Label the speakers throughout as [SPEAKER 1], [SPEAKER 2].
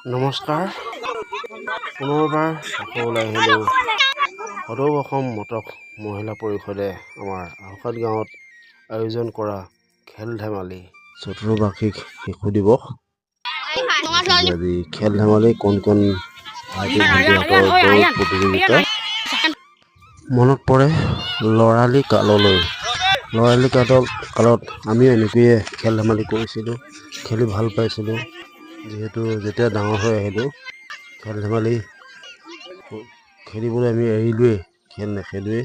[SPEAKER 1] নমস্কাৰ। পুনৰবাৰ আকৌ ওলাই আহিলোঁ। সদৌ অসম মটক মহিলা পৰিষদে আমাৰ আওখাত গাঁৱত আয়োজন কৰা খেল ধেমালি চতুৰ্বাৰ্ষিক শিশু দিৱস। আজি খেল ধেমালি ভণ্টিহঁতৰ দৌৰ প্ৰতিযোগিতা? মনত পৰে ল'ৰালি কাললৈ। ল'ৰালি কালত কালত আমিও এনেকৈয়ে খেল ধেমালি কৰিছিলোঁ খেলি ভাল পাইছিলোঁ। যিহেতু যেতিয়া ডাঙৰ হৈ আহিলোঁ খেল ধেমালি খেলিবলৈ আমি এৰিলোৱেই খেল নেখেলোৱেই।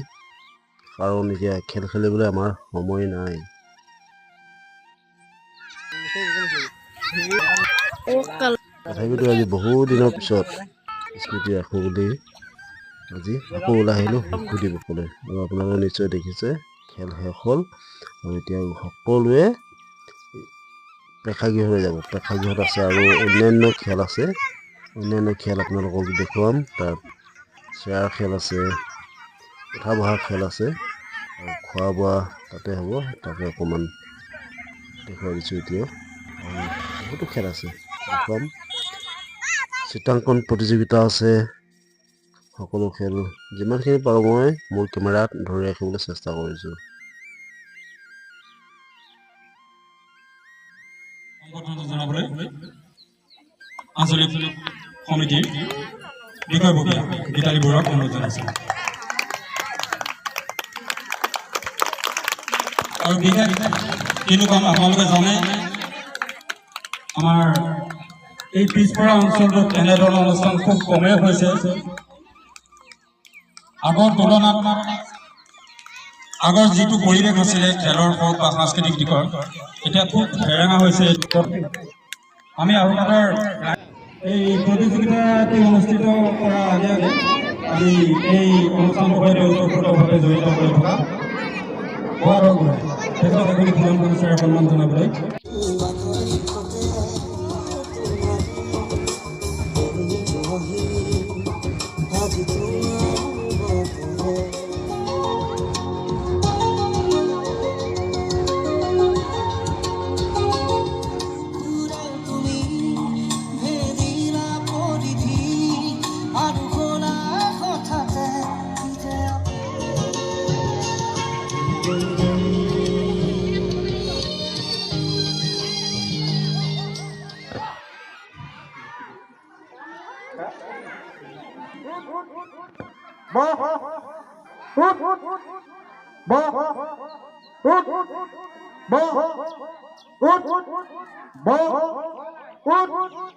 [SPEAKER 1] কাৰণ এতিয়া খেল খেলিবলৈ আমাৰ সময় নাই। তথাপিতো আজি বহু দিনৰ পিছত স্মৃতি ৰাখোঁ বুলি আজি আকৌ ওলাই আহিলোঁ শিশু দিৱসলৈ আৰু আপোনালোকে নিশ্চয় দেখিছে খেল শেষ হ'ল। আৰু এতিয়া সকলোৱে প্ৰেক্ষাগৃহলৈ যাব। প্ৰেক্ষাগৃহত আছে আৰু অন্যান্য খেল আছে। অন্যান্য খেল আপোনালোকক দেখুৱাম। তাত চেয়াৰ খেল আছে উঠা বহা খেল আছে। আৰু খোৱা বোৱা তাতে হ'ব তাকে অকণমান দেখুৱাই দিছোঁ এতিয়া আৰু বহুতো খেল আছে দেখুৱাম। চিত্ৰাংকন প্ৰতিযোগিতা আছে সকলো খেল। যিমানখিনি পাৰোঁ মই মোৰ কেমেৰাত ধৰি ৰাখিবলৈ চেষ্টা কৰিছোঁ।
[SPEAKER 2] আঞ্চলিক সমিতিৰ বিষয়ববীয়া গীতালী বৰুৱাক অনুৰোধ জনাইছোঁ আৰু বিশেষ কিনো কাম আপোনালোকে জানে আমাৰ এই পিছপৰা অঞ্চলটোত এনেধৰণৰ অনুষ্ঠান খুব কমেই হৈছে। আগৰ তুলনাত আগৰ যিটো পৰিৱেশ আছিলে, খেলৰ হওক বা সাংস্কৃতিক দিশৰ, এতিয়া খুব ফেৰেঙা হৈছে আমি আৰুণাৰ এই প্ৰতিযোগিতাটি অনুষ্ঠিত কৰাৰ আগে আগে আমি এই অনুষ্ঠানৰ সৈতে ওতঃপ্ৰোতভাৱে জড়িত হৈ থকা তেখেতক তুমি Bo. Hút.
[SPEAKER 3] Bo. Hút. Bo. Hút. Bo. Hút. Bo.